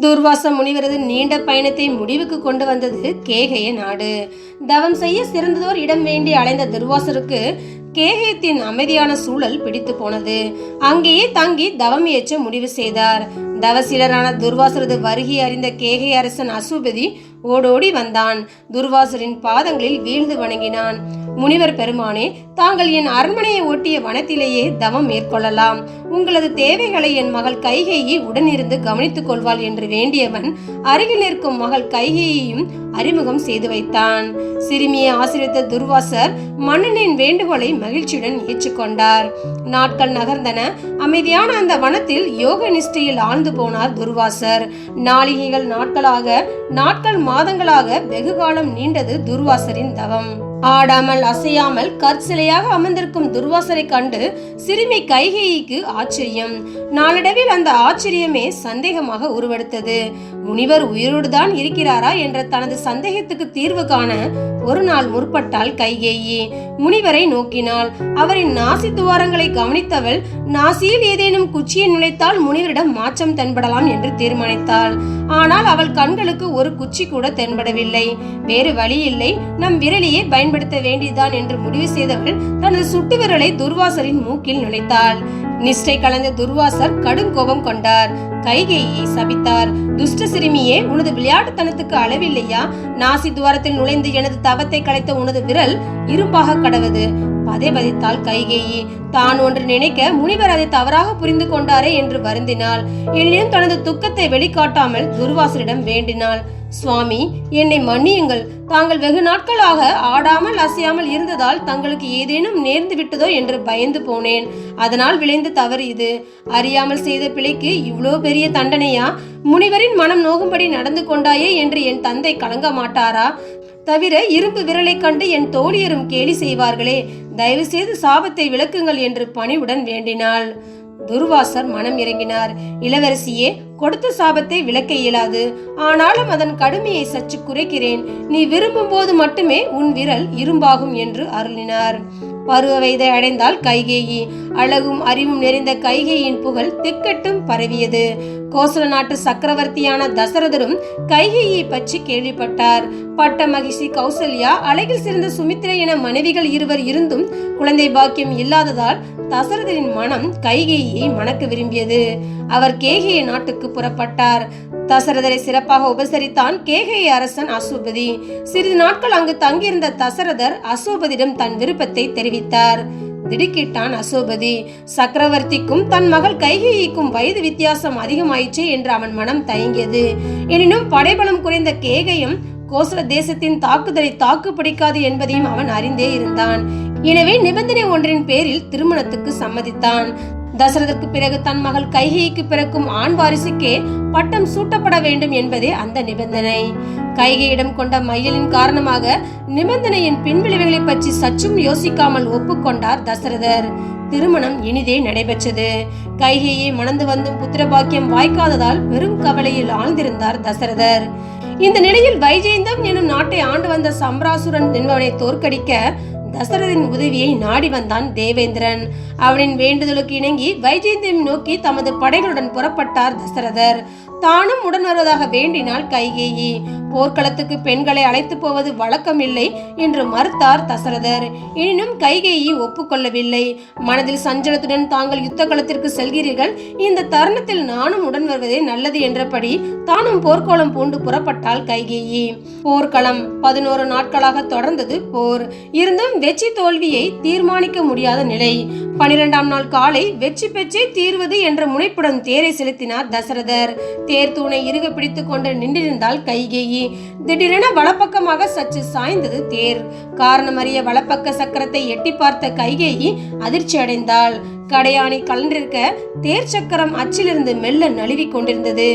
துர்வாச முனிவரது நீண்ட பயணத்தை முடிவுக்கு கொண்டு வந்தது கேகய நாடு. தவம் செய்ய சிறந்ததோர் இடம் வேண்டி அலைந்த துர்வாசருக்கு கேகயத்தின் அமைதியான சூழல் பிடித்து போனது. அங்கேயே தங்கி தவம் ஏற்ற முடிவு செய்தார். தவசீலரான துர்வாசரது வருகை அறிந்த கேகை அரசன் அசுபதி ஓடோடி வந்தான். துர்வாசரின் பாதங்களில் வீழ்ந்து வணங்கினான். முனிவர் பெருமானே தாங்கள் என் அரண்மனையை ஒட்டிய வனத்திலேயே தவம் மேற்கொள்ளலாம். உங்களது தேவைகளை என் மகள் கைகேயி உடனிருந்து கவனித்துக் கொள்வாள் என்று வேண்டியவன் அருகில் நிற்கும் மகள் கைகேயையும் அறிமுகம் செய்து வைத்தான். சிறுமியை ஆசிரியத்த துர்வாசர் மன்னனின் வேண்டுகோளை மகிழ்ச்சியுடன் ஏற்றுக்கொண்டார். நாட்கள் நகர்ந்தன. அமைதியான அந்த வனத்தில் யோக நிஷ்டையில் ஆழ்ந்து போனார் துர்வாசர். நாளிகைகள் நாட்களாக நாட்கள் மாதங்களாக வெகு காலம் நீண்டது துர்வாசரின் தவம். ஆடாமல் அசையாமல் கற்சிலையாக அமர்ந்திருக்கும் துர்வாசரை கண்டு சிறுமி கைகேயிக்கு ஆச்சரியம். நாளடைவில் அந்த ஆச்சரியமே சந்தேகமாக உருவெடுத்தது. முனிவர் உயிரோடுதான் இருக்கிறாரா என்ற தனது சந்தேகத்துக்கு தீர்வு காண ஒரு நாள் முற்பட்டாள் கைகேயி. முனிவரை நோக்கினாள். அவரின் நாசி துவாரங்களை கவனித்தவள் நாசியில் ஏதேனும் குச்சியை நுழைத்தால் முனிவரிடம் மாற்றம் தென்படலாம் என்று தீர்மானித்தாள். ஆனால் அவள் கண்களுக்கு ஒரு குச்சி கூட தென்படவில்லை. வேறு வழி இல்லை. நம் விரலையே பயன்படுத்த வேண்டிய வேண்டியதுதான் என்று முடிவு செய்தவள் தனது சுட்டு விரலை துர்வாசரின் மூக்கில் நுழைத்தாள். நிஷ்டை கலந்த துர்வாசர் கடும் கோபம் கொண்டார். கைகையை சபித்தார். துஷ்ட சிறுமியே உனது விளையாட்டுத்தனத்துக்கு அளவில்லையா? நாசி துவாரத்தில் நுழைந்து எனது தவத்தை கலைத்த உனது விரல் இரும்பாக கடவது. பதை பதித்தாள் கைகேயி. தான் ஒன்று நினைக்க முனிவர் அதை தவறாக புரிந்து கொண்டாரே என்று வருந்தினாள். எனினும் தனது துக்கத்தை வெளிக்காட்டாமல் துர்வாசரிடம் வேண்டினாள். சுவாமி என்னை மன்னியுங்கள். தாங்கள் வெகு நாட்களாக ஆடாமல் அசையாமல் இருந்ததால் தங்களுக்கு ஏதேனும் நேர்ந்து விட்டதோ என்று பயந்து போனேன். அதனால் விளைந்த தவறு இது. அறியாமல் செய்த பிழைக்கு இவ்வளோ பெரிய தண்டனையா? முனிவரின் மனம் நோகும்படி நடந்து கொண்டாயே என்று என் தந்தை கலங்க மாட்டாரா? தவிர இரும்பு விரலை கண்டு என் தோழியரும் கேலி செய்வார்களே. தயவு செய்து சாபத்தை விளக்குங்கள் என்று பணிவுடன் வேண்டினாள். துர்வாசர் மனம் இறங்கினார். இளவரசியே கொடுத்த சாபத்தை விளக்க இயலாது. ஆனாலும் அதன் கடுமையை சற்று குறைக்கிறேன். நீ விரும்பும் போது மட்டுமே உன் விரல் இரும்பாகும் என்று அருளினார். பருவ வயதை அடைந்தால் கைகேயி. அழகும் அறிவும் நிறைந்த கைகையின் புகழ் திக்கட்டும் பரவியது. கோசல நாட்டு சக்கரவர்த்தியான தசரதரும் கைகையை பற்றி கேள்விப்பட்டார். பட்ட மகிழ்ச்சி கௌசல்யா அழகில் சிறந்த சுமித்ரா என மனைவிகள் இருவர் இருந்தும் குழந்தை பாக்கியம் இல்லாததால் தசரதரின் மனம் கைகேயை மணக்க விரும்பியது. அவர் கேகைய நாட்டுக்கு புறப்பட்டார். தசரதரை சிறப்பாக உபசரித்தான் கேகைய அரசன் அசோபதி. சிறிது நாட்கள் அங்கு தங்கியிருந்த தசரதர் அசோபதியிடம் தன் விருப்பத்தை தெரிவித்தார். திடுக்கிட்டான் அசோபதி. சக்கரவர்த்திக்கும் தன் மகள் கைகேயிக்கும் வயது வித்தியாசம் அதிகமாயிற்றே என்று அவன் மனம் தயங்கியது. எனினும் படைபலம் குறைந்த கேகையும் கோசல தேசத்தின் தாக்குதலை தாக்கு பிடிக்காது என்பதையும் அவன் அறிந்தே இருந்தான். எனவே நிபந்தனை ஒன்றின் பேரில் திருமணத்துக்கு சம்மதித்தான். தசரதற்கு பிறகு தன் மகள் கைகைக்கு பிறக்கும் ஆண் வாரிசுக்கே பட்டம் சூட்டப்பட வேண்டும் என்பதே அந்த நிபந்தனை. கைகையிடம் கொண்ட மையலின் காரணமாக நிபந்தனையின் பின்விளைவுகளை பற்றி சற்றும் யோசிக்காமல் ஒப்புக்கொண்டார் தசரதர். திருமணம் இனிதே நடைபெற்றது. கைகையை மணந்து வந்தும் புத்திரபாக்கியம் வாய்க்காததால் பெரும் கவலையில் ஆழ்ந்திருந்தார் தசரதர். இந்த நிலையில் வைஜெயந்தம் எனும் நாட்டை ஆண்டு வந்த சம்ராசுரன் என்பவனை தோற்கடிக்க தசரதின் உதவியை நாடி வந்தான் தேவேந்திரன். அவனின் வேண்டுதலுக்கு இணங்கி வைஜெயந்தியம் நோக்கி தமது படைகளுடன் புறப்பட்டார் தசரதர். தானும் உடன் வருவதாக வேண்டினாள் கைகேயி. போர்க்களத்துக்கு பெண்களை அழைத்து போவது வழக்கமில்லை என்று மறுத்தார் தசரதர். எனினும் கைகேயி ஒப்புக்கொள்ளவில்லை. மனதில் சஞ்சலத்துடன் தாங்கள் யுத்த களத்திற்கு செல்கிறீர்கள். இந்த தருணத்தில் நானும் உடன் வருவதே நல்லது என்றபடி தானும் போர்க்கோளம் பூண்டு புறப்பட்டாள் கைகேயி. போர்க்களம் பதினோரு நாட்களாக தொடர்ந்தது போர். இருந்தும் வெற்றி தோல்வியை தீர்மானிக்க முடியாத நிலை. பனிரெண்டாம் நாள் காலை வெற்றி பெற்றே தீர்வது என்ற முனைப்புடன் தேரை செலுத்தினார் தசரதர். தேர் தூணை இறுக பிடித்து கொண்டு நின்றிருந்தால் கைகேயி திடீரென வலப்பக்கமாக சற்று சாய்ந்தது தேர். காரணம் அறிய வலப்பக்க சக்கரத்தை எட்டி பார்த்த கைகேயி அதிர்ச்சி அடைந்தாள். கடையாணி கலண்டிருக்க தேர் சக்கரம் அச்சிலிருந்து மெல்ல நழுவி கொண்டிருந்தது.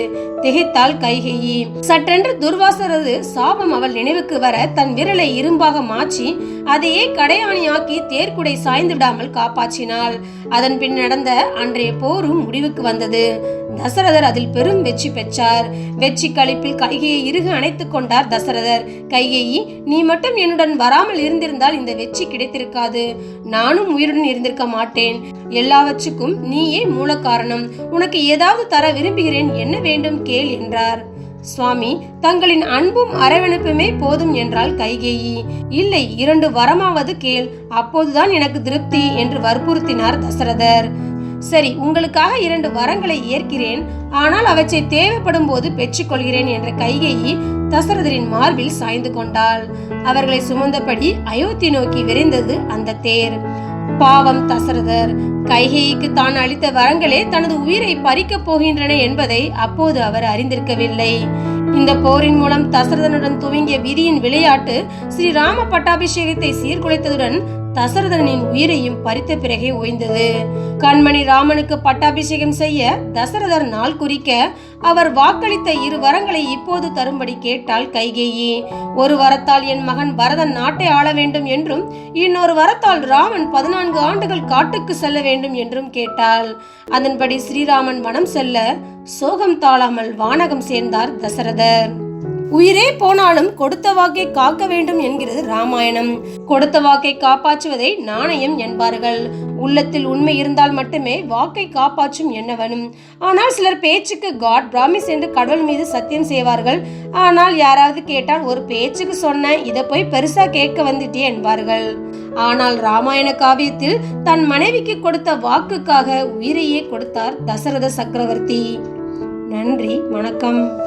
திகைத்தாள் கைகேயி சற்றென்று துர்வாசரது சாபம் அவள் நினைவுக்கு வர தன் விரலை இரும்பாக மாற்றி அதையே கடையாணியாக்கி தேர்க்குடை சாய்ந்து விடாமல் காப்பாற்றினாள். அதன் பின் நடந்த அன்றைய போரும் முடிவுக்கு வந்தது. தசரதர் அதில் பெரும் வெற்றி பெற்றார். வெற்றி களிப்பில் கைகையை இறுக அணைத்துக் கொண்டார் தசரதர். கைகேயி நீ மட்டும் என்னுடன் வராமல் இருந்திருந்தால் இந்த வெற்றி கிடைத்திருக்காது. நானும் உயிருடன் இருந்திருக்க மாட்டேன். எல்லாவற்றுக்கும் நீயே மூல காரணம் உனக்கு ஏதாவது தர விரும்புகிறேன். என்ன வேண்டும் கேள் என்றார். சுவாமி தங்களின் அன்பும் அரவணைப்புமே போதும் என்றால் கைகேயி. இல்லை இரண்டு வரமாவது கேள். அப்போதுதான் எனக்கு திருப்தி என்று வற்புறுத்தினார் தசரதர். சரி உங்களுக்காக இரண்டு வரங்களை ஏற்கிறேன். ஆனால் அவற்றை தேவைப்படும் போது பெற்றுக்கொள்கிறேன் என்ற கைகையை தசரதரின் மார்பில் சாய்ந்து கொண்டாள். அவர்களை சுமந்தபடி அயோத்தி நோக்கி விரைந்தது அந்த தேர். பாவம் தசரதர் கைகேயிக்கு தான் அளித்த வரங்களே தனது உயிரை பறிக்கப் போகின்றன என்பதை அப்போது அவர் அறிந்திருக்கவில்லை. இந்த போரின் மூலம் தசரதனுடன் துவங்கிய விதியின் விளையாட்டு ஸ்ரீராம பட்டாபிஷேகத்தை சீர்குலைத்ததுடன் தசரதனின் உயிரையும் பறித்த பிறகே ஓய்ந்தது. கண்மணி ராமனுக்கு பட்டாபிஷேகம் செய்ய தசரதர் நாள் குறிக்க அவர் வாக்களித்த இரு வரங்களை இப்போது தரும்படி கேட்டாள் கைகேயி. ஒரு வரத்தால் என் மகன் பரதன் நாட்டை ஆள வேண்டும் என்றும் இன்னொரு வரத்தால் ராமன் பதினான்கு ஆண்டுகள் காட்டுக்கு செல்ல வேண்டும் என்றும் கேட்டாள். அதன்படி ஸ்ரீராமன் வனம் செல்ல சோகம் தாழாமல் வானகம் சேர்ந்தார் தசரதர். உயிரே போனாலும் கொடுத்த வாக்கை காக்க வேண்டும் என்கிறது ராமாயணம். கொடுத்த வாக்கை காப்பாற்றுவதை நாணயம் என்பார்கள். உள்ளத்தில் உண்மை இருந்தால் மட்டுமே வாக்கை காப்பாற்றும் என்னவனும். ஆனால் சிலர் பேச்சுக்கு காட் பிராமிஸ் என்று கடவுள் மீது சத்தியம் செய்வார்கள். ஆனால் யாராவது கேட்டால் ஒரு பேச்சுக்கு சொன்ன இதை போய் பெருசா கேட்க வந்துட்டே என்பார்கள். ஆனால் ராமாயண காவியத்தில் தன் மனைவிக்கு கொடுத்த வாக்குக்காக உயிரையே கொடுத்தார் தசரத சக்கரவர்த்தி. நன்றி வணக்கம்.